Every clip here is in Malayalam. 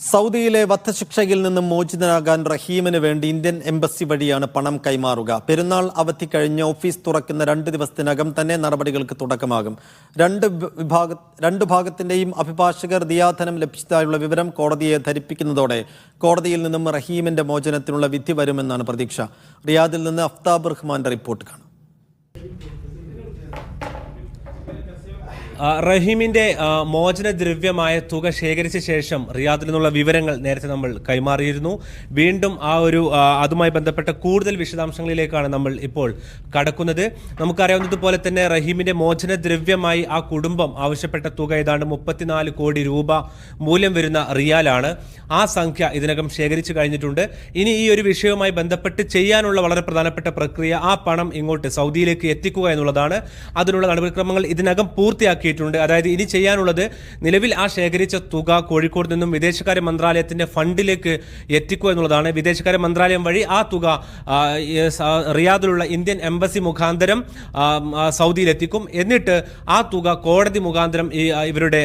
സൗദിയിലെ വധശിക്ഷയിൽ നിന്നും മോചിതനാകാൻ റഹീമിന് വേണ്ടി ഇന്ത്യൻ എംബസി വഴിയാണ് പണം കൈമാറുക. പെരുന്നാൾ അവധി കഴിഞ്ഞ് ഓഫീസ് തുറക്കുന്ന രണ്ട് ദിവസത്തിനകം തന്നെ നടപടികൾക്ക് തുടക്കമാകും. രണ്ട് വിഭാഗ രണ്ട് ഭാഗത്തിന്റെയും അഭിഭാഷകർ ദിയാധനം ലഭിച്ചതായുള്ള വിവരം കോടതിയെ ധരിപ്പിക്കുന്നതോടെ കോടതിയിൽ നിന്നും റഹീമിന്റെ മോചനത്തിനുള്ള വിധി വരുമെന്നാണ് പ്രതീക്ഷ. റിയാദിൽ നിന്ന് അഫ്താബ് റഹ്മാന്റെ റിപ്പോർട്ട് കാണാം. റഹീമിന്റെ മോചന ദ്രവ്യമായ തുക ശേഖരിച്ച ശേഷം റിയാദിൽ നിന്നുള്ള വിവരങ്ങൾ നേരത്തെ നമ്മൾ കൈമാറിയിരുന്നു. വീണ്ടും ആ ഒരു അതുമായി ബന്ധപ്പെട്ട കൂടുതൽ വിശദാംശങ്ങളിലേക്കാണ് നമ്മൾ ഇപ്പോൾ കടക്കുന്നത്. നമുക്കറിയാവുന്നതുപോലെ തന്നെ റഹീമിന്റെ മോചന ദ്രവ്യമായി ആ കുടുംബം ആവശ്യപ്പെട്ട തുക ഏതാണ്ട് മുപ്പത്തിനാല് കോടി രൂപ മൂല്യം വരുന്ന റിയാലാണ്. ആ സംഖ്യ ഇതിനകം ശേഖരിച്ചു കഴിഞ്ഞിട്ടുണ്ട്. ഇനി ഈ ഒരു വിഷയവുമായി ബന്ധപ്പെട്ട് ചെയ്യാനുള്ള വളരെ പ്രധാനപ്പെട്ട പ്രക്രിയ ആ പണം ഇങ്ങോട്ട് സൗദിയിലേക്ക് എത്തിക്കുക എന്നുള്ളതാണ്. അതിനുള്ള നടപടിക്രമങ്ങൾ ഇതിനകം പൂർത്തിയാക്കിയിട്ടുണ്ട് അതായത് ഇനി ചെയ്യാനുള്ളത് നിലവിൽ ആ ശേഖരിച്ച തുക കോഴിക്കോട് നിന്നും വിദേശകാര്യ മന്ത്രാലയത്തിന്റെ ഫണ്ടിലേക്ക് എത്തിക്കുക എന്നുള്ളതാണ്. വിദേശകാര്യ മന്ത്രാലയം വഴി ആ തുക റിയാദിലുള്ള ഇന്ത്യൻ എംബസി മുഖാന്തരം എത്തിക്കും എന്നിട്ട് ആ തുക കോടതി മുഖാന്തരം ഈ ഇവരുടെ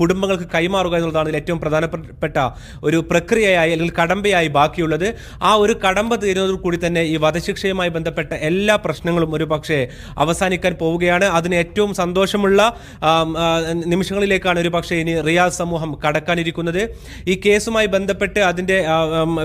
കുടുംബങ്ങൾക്ക് കൈമാറുക എന്നുള്ളതാണ് ഇതിൽ ഏറ്റവും പ്രധാനപ്പെട്ട ഒരു പ്രക്രിയയായി അല്ലെങ്കിൽ കടമ്പയായി ബാക്കിയുള്ളത്. ആ ഒരു കടമ്പ തീരുന്നതോടു കൂടി തന്നെ ഈ വധശിക്ഷയുമായി ബന്ധപ്പെട്ട എല്ലാ പ്രശ്നങ്ങളും ഒരു പക്ഷേ അവസാനിക്കാൻ പോവുകയാണ്. അതിന് ഏറ്റവും സന്തോഷമുള്ള നിമിഷങ്ങളിലേക്കാണ് ഒരു പക്ഷേ ഇനി റിയാസ് സമൂഹം കടക്കാനിരിക്കുന്നത്. ഈ കേസുമായി ബന്ധപ്പെട്ട് അതിന്റെ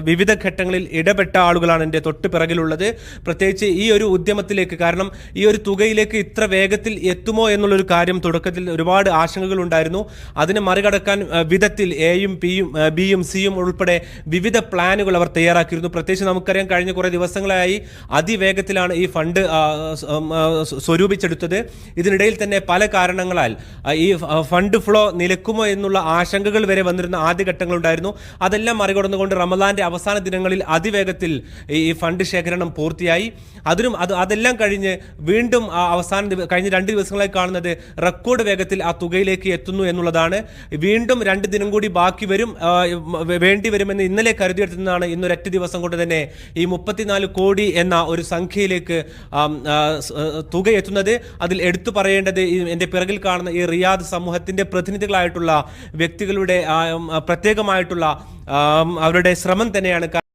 വിവിധ ഘട്ടങ്ങളിൽ ഇടപെട്ട ആളുകളാണ് എന്റെ തൊട്ട് പിറകിലുള്ളത്. പ്രത്യേകിച്ച് ഈ ഒരു ഉദ്യമത്തിലേക്ക് കാരണം ഈ ഒരു തുകയിലേക്ക് ഇത്ര വേഗത്തിൽ എത്തുമോ എന്നുള്ളൊരു കാര്യം തുടക്കത്തിൽ ഒരുപാട് ആശങ്കകൾ ഉണ്ടായിരുന്നു. അതിനെ മറികടക്കാൻ വിധത്തിൽ എയും പിയും ബിയും സിയും ഉൾപ്പെടെ വിവിധ പ്ലാനുകൾ അവർ തയ്യാറാക്കിയിരുന്നു. പ്രത്യേകിച്ച് നമുക്കറിയാം കഴിഞ്ഞ കുറേ ദിവസങ്ങളായി അതിവേഗത്തിലാണ് ഈ ഫണ്ട് സ്വരൂപിച്ചെടുത്തത്. ഇതിനിടയിൽ തന്നെ പല കാരണങ്ങളാൽ ഈ ഫണ്ട് ഫ്ലോ നിലക്കുമോ എന്നുള്ള ആശങ്കകൾ വരെ വന്നിരുന്ന ആദ്യഘട്ടങ്ങളുണ്ടായിരുന്നു. അതെല്ലാം മറികടന്നുകൊണ്ട് റമദാന്റെ അവസാന ദിനങ്ങളിൽ അതിവേഗത്തിൽ ഈ ഫണ്ട് ശേഖരണം പൂർത്തിയായി. അതിനും അത് അതെല്ലാം കഴിഞ്ഞ് വീണ്ടും അവസാന കഴിഞ്ഞ രണ്ട് ദിവസങ്ങളായി കാണുന്നത് റെക്കോർഡ് വേഗത്തിൽ ആ തുകയിലേക്ക് എത്തുന്നു എന്നുള്ളതാണ്. വീണ്ടും രണ്ട് ദിനം കൂടി ബാക്കി വരും വേണ്ടി വരുമെന്ന് ഇന്നലെ കരുതിയെടുത്തുന്നതാണ് ഇന്നൊരൊറ്റ ദിവസം കൊണ്ട് തന്നെ ഈ മുപ്പത്തിനാല് കോടി എന്ന ഒരു സംഖ്യയിലേക്ക് തുക എത്തുന്നത്. അതിൽ എടുത്തു പറയേണ്ടത് എന്റെ എന്റെ പിറകിൽ കാണുന്ന ഈ റിയാദ് സമൂഹത്തിന്റെ പ്രതിനിധികളായിട്ടുള്ള വ്യക്തികളുടെ പ്രത്യേകമായിട്ടുള്ള അവരുടെ ശ്രമം തന്നെയാണ്